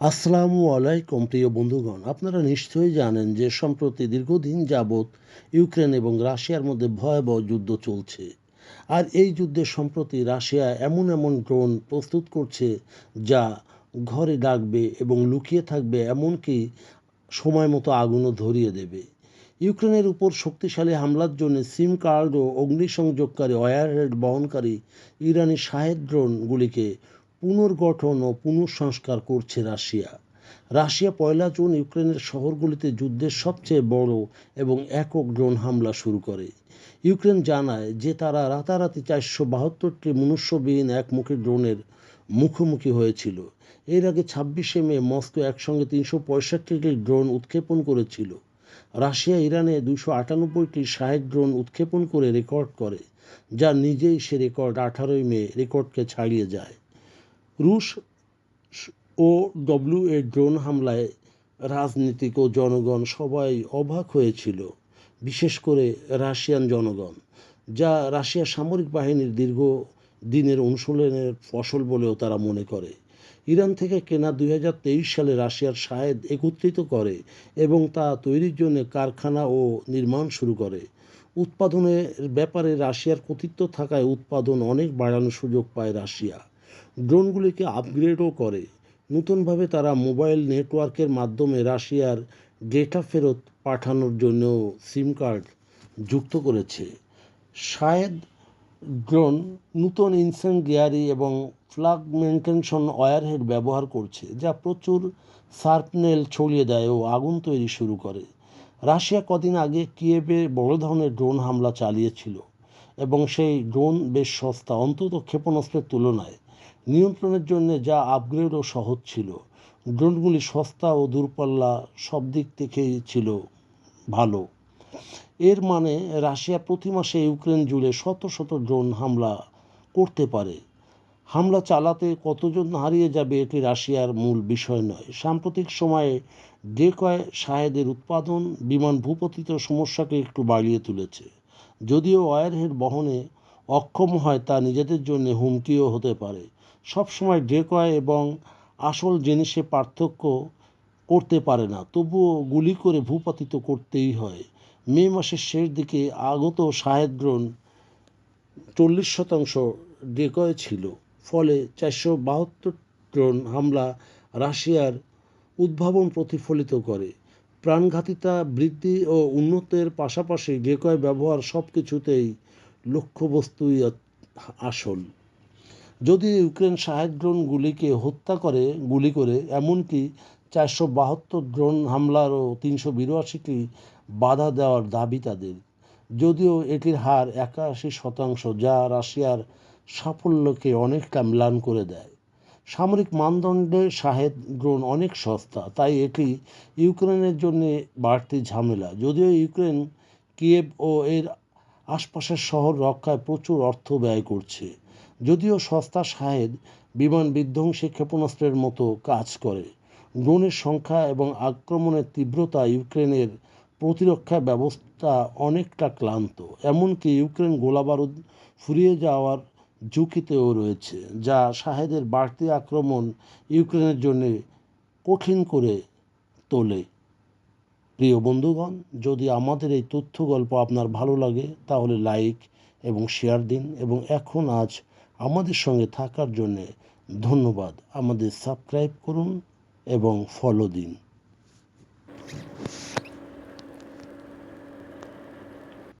আসসালামু আলাইকুম, প্রিয় বন্ধুগণ। আপনারা নিশ্চয়ই জানেন যে সম্প্রতি দীর্ঘদিন যাবৎ ইউক্রেন এবং রাশিয়ার মধ্যে ভয়াবহ যুদ্ধ চলছে। আর এই যুদ্ধে সম্প্রতি রাশিয়া এমন এমন ড্রোন প্রস্তুত করছে যা ঘরে ডাকবে এবং লুকিয়ে থাকবে, এমনকি সময় মতো আগুনও ধরিয়ে দেবে। ইউক্রেনের উপর শক্তিশালী হামলার জন্য সিম কার্ড ও অগ্নিসংযোগকারী ওয়ারহেড বহনকারী ইরানি শাহেদ ড্রোনগুলিকে পুনর্গঠন ও পুনঃসংস্কার করছে রাশিয়া। রাশিয়া পয়লা জুন ইউক্রেনের শহরগুলিতে যুদ্ধের সবচেয়ে বড় এবং একক ড্রোন হামলা শুরু করে। ইউক্রেন জানায় যে তারা রাতারাতি চারশো বাহাত্তরটি মনুষ্যবিহীন একমুখী ড্রোনের মুখোমুখি হয়েছিল। এর আগে ছাব্বিশে মে মস্কো একসঙ্গে তিনশো পঁয়ষট্টিটি ড্রোন উৎক্ষেপণ করেছিল। রাশিয়া ইরানে দুশো আটানব্বইটি শাহেদ ড্রোন উৎক্ষেপণ করে রেকর্ড করে, যা নিজেই সে রেকর্ড আঠারোই মে রেকর্ডকে ছাড়িয়ে যায়। রুশ ও ডব্লিউ এ ড্রোন হামলায় রাজনীতিক ও জনগণ সবাই অবাক হয়েছিল, বিশেষ করে রাশিয়ান জনগণ, যা রাশিয়ার সামরিক বাহিনীর দীর্ঘ দিনের অনুশীলনের ফসল বলেও তারা মনে করে। ইরান থেকে কেনা দুই হাজার তেইশ সালে রাশিয়ার শাহেদ একত্রিত করে এবং তা তৈরির জন্য কারখানা ও নির্মাণ শুরু করে। উৎপাদনের ব্যাপারে রাশিয়ার কর্তৃত্ব থাকায় উৎপাদন অনেক বাড়ানোর সুযোগ পায় রাশিয়া। ড্রোনগুলিকে আপগ্রেডও করে। নতুনভাবে তারা মোবাইল নেটওয়ার্কের মাধ্যমে রাশিয়ার ডেটা ফেরত পাঠানোর জন্য সিম কার্ড যুক্ত করেছে। শায়েদ ড্রোন নূতন ইনসেন্ডিয়ারি এবং ফ্লাগ মেনটেনশন ওয়ারহেড ব্যবহার করছে, যা প্রচুর সার্পনেল ছড়িয়ে দেয় ও আগুন তৈরি শুরু করে। রাশিয়া কদিন আগে কিয়েভে বড় ধরনের ড্রোন হামলা চালিয়েছিল এবং সেই ড্রোন বেশ সস্তা, অন্তত ক্ষেপণাস্ত্রের তুলনায়। নিয়ন্ত্রণের জন্য যা আপগ্রেড ও সহজ ছিল। ড্রোনগুলি সস্তা ও দূরপাল্লা সব দিক থেকেই ছিল ভালো। এর মানে রাশিয়া প্রতি মাসে ইউক্রেন জুড়ে শত শত ড্রোন হামলা করতে পারে। হামলা চালাতে কতজন হারিয়ে যাবে এটি রাশিয়ার মূল বিষয় নয়। সাম্প্রতিক সময়ে ডেকয় শাহেদের উৎপাদন বিমান ভূপতিত সমস্যাকে একটু বাড়িয়ে তুলেছে। যদিও ওয়ারহেড বহনে অক্ষম হয় তা নিজেদের জন্য হুমকিও হতে পারে। সবসময় ডেকয় এবং আসল জিনিসে পার্থক্য করতে পারে না। তবুও গুলি করে ভূপাতিত করতেই হয়। মে মাসের শেষ দিকে আগত ড্রোন চল্লিশ শতাংশ ডেকয় ছিল। ফলে চারশো বাহাত্তর ড্রোন হামলা রাশিয়ার উদ্ভাবন প্রতিফলিত করে। প্রাণঘাতিতা বৃদ্ধি ও উন্নতের পাশাপাশি ডেকয় ব্যবহার সব কিছুতেই লক্ষ্যবস্তুই আসল। যদি ইউক্রেন শাহেদ ড্রোনগুলিকে হত্যা করে, গুলি করে, এমনকি চারশো বাহাত্তর ড্রোন হামলারও তিনশো বিরাশিটি বাধা দেওয়ার দাবি তাদের, যদিও এটির হার একাশি শতাংশ যা রাশিয়ার সাফল্যকে অনেকটা ম্লান করে দেয়। সামরিক মানদণ্ডে শাহেদ ড্রোন অনেক সস্তা, তাই এটি ইউক্রেনের জন্য বাড়তি ঝামেলা। যদিও ইউক্রেন কিয়েভ ও এর আশপাশের শহর রক্ষায় প্রচুর অর্থ ব্যয় করছে যদিও সস্তা শাহেদ বিমান বিধ্বংসী ক্ষেপণাস্ত্রের মতো কাজ করে। ড্রোনের সংখ্যা এবং আক্রমণের তীব্রতা ইউক্রেনের প্রতিরক্ষা ব্যবস্থা অনেকটা ক্লান্ত, এমনকি ইউক্রেন গোলাবারুদ ফুরিয়ে যাওয়ার ঝুঁকিতেও রয়েছে, যা শাহেদের বাড়তি আক্রমণ ইউক্রেনের জন্য কঠিন করে তোলে। প্রিয় বন্ধুগণ, যদি আমাদের এই তথ্য গল্প আপনার ভালো লাগে, তাহলে লাইক এবং শেয়ার দিন, এবং এখন আজ আমাদের সঙ্গে থাকার জন্যে ধন্যবাদ। আমাদের সাবস্ক্রাইব করুন এবং ফলো দিন।